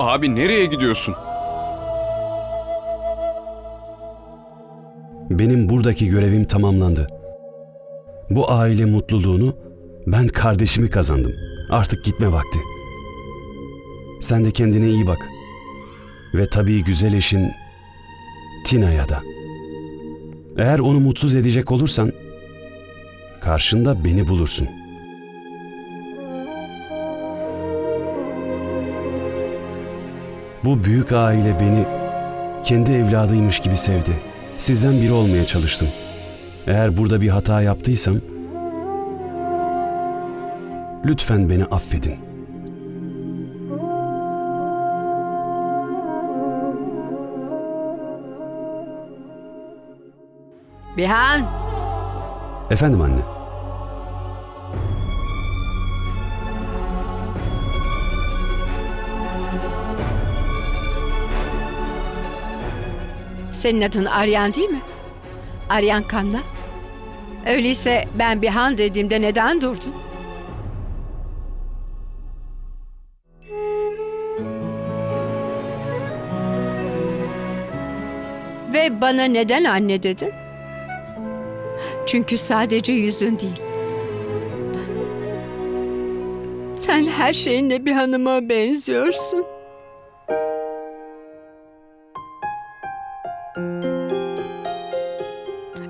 Abi nereye gidiyorsun? Benim buradaki görevim tamamlandı. Bu aile mutluluğunu ben kardeşimi kazandım. Artık gitme vakti. Sen de kendine iyi bak. Ve tabii güzel eşin Tina'ya da. Eğer onu mutsuz edecek olursan karşında beni bulursun. Bu büyük aile beni kendi evladıymış gibi sevdi. Sizden biri olmaya çalıştım. Eğer burada bir hata yaptıysam lütfen beni affedin. Bihan, Efendim anne. Senin adın Aryan değil mi? Aryan Kanla. Öyleyse ben Bihan dediğimde neden durdun? Ve bana neden anne dedin? Çünkü sadece yüzün değil. Sen her şeyinle bir hanıma benziyorsun.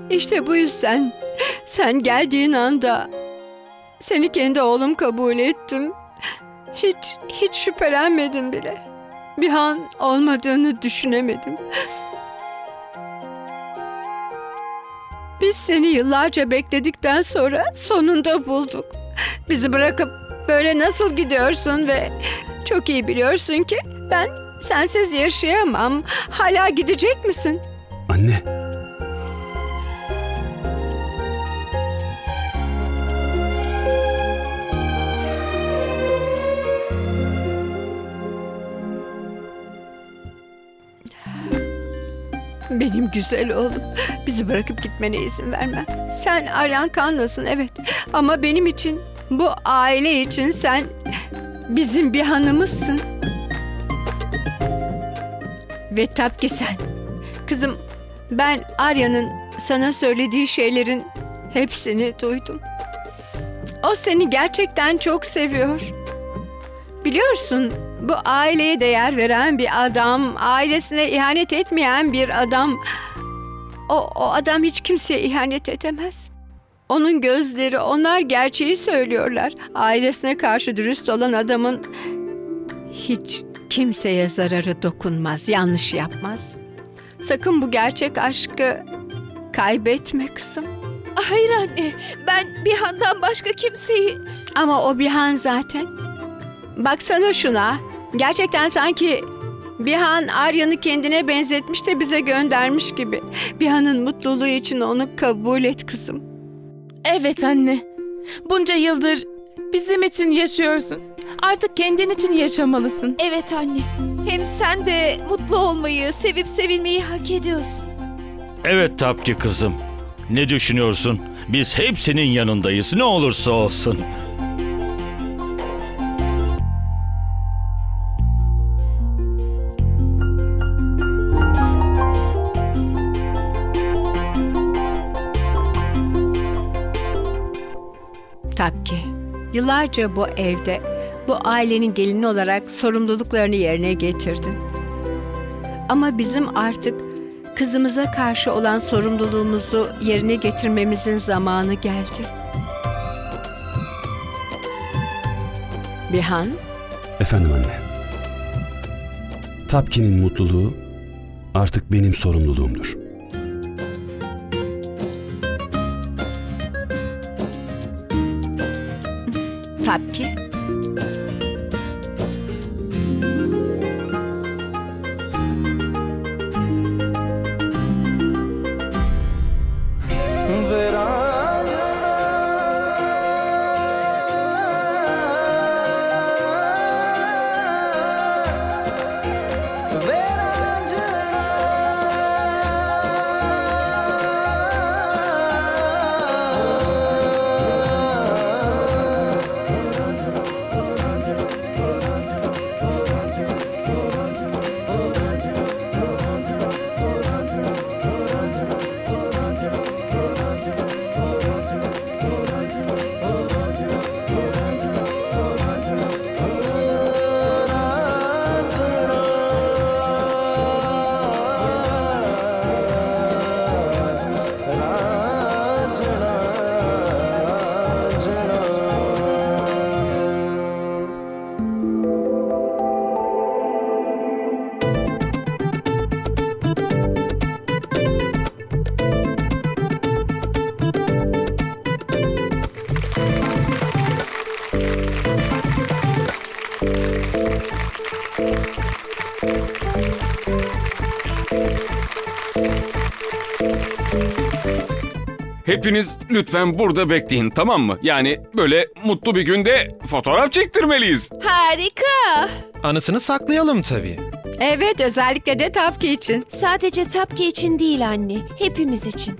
İşte bu yüzden sen geldiğin anda seni kendi oğlum kabul ettim. Hiç hiç şüphelenmedim bile. Bir an olmadığını düşünemedim. Biz seni yıllarca bekledikten sonra sonunda bulduk. Bizi bırakıp böyle nasıl gidiyorsun ve çok iyi biliyorsun ki ben sensiz yaşayamam. Hala gidecek misin? Anne. Benim güzel oğlum. Bizi bırakıp gitmene izin vermem. Sen Aryan Kanlısın evet. Ama benim için, bu aile için sen bizim bir hanımızsın. Ve tabii ki sen. Kızım ben Arya'nın sana söylediği şeylerin hepsini duydum. O seni gerçekten çok seviyor. Biliyorsun bu aileye değer veren bir adam, ailesine ihanet etmeyen bir adam. O, o adam hiç kimseye ihanet edemez. Onun gözleri, onlar gerçeği söylüyorlar. Ailesine karşı dürüst olan adamın hiç kimseye zararı dokunmaz, yanlış yapmaz. Sakın bu gerçek aşkı kaybetme kızım. Hayır anne, ben bir handan başka kimseyi... Ama o Bihan zaten. Baksana şuna. Gerçekten sanki Bihan Arya'nı kendine benzetmiş de bize göndermiş gibi. Bihan'ın mutluluğu için onu kabul et kızım. Evet anne. Bunca yıldır bizim için yaşıyorsun. Artık kendin için yaşamalısın. Evet anne, hem sen de mutlu olmayı, sevip sevilmeyi hak ediyorsun. Evet Tapki kızım. Ne düşünüyorsun? Biz hepsinin yanındayız ne olursa olsun. Tabii ki. Yıllarca bu evde, bu ailenin gelini olarak sorumluluklarını yerine getirdin. Ama bizim artık kızımıza karşı olan sorumluluğumuzu yerine getirmemizin zamanı geldi. Bihan, Efendim anne. Tapkin'in mutluluğu artık benim sorumluluğumdur. tabii Hepiniz lütfen burada bekleyin tamam mı? Yani böyle mutlu bir günde fotoğraf çektirmeliyiz. Harika. Anısını saklayalım tabii. Evet özellikle de Tapki için. Sadece Tapki için değil anne, hepimiz için.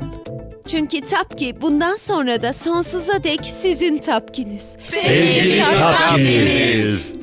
Çünkü Tapki bundan sonra da sonsuza dek sizin Tapkiniz. Sevgili Tapkiniz.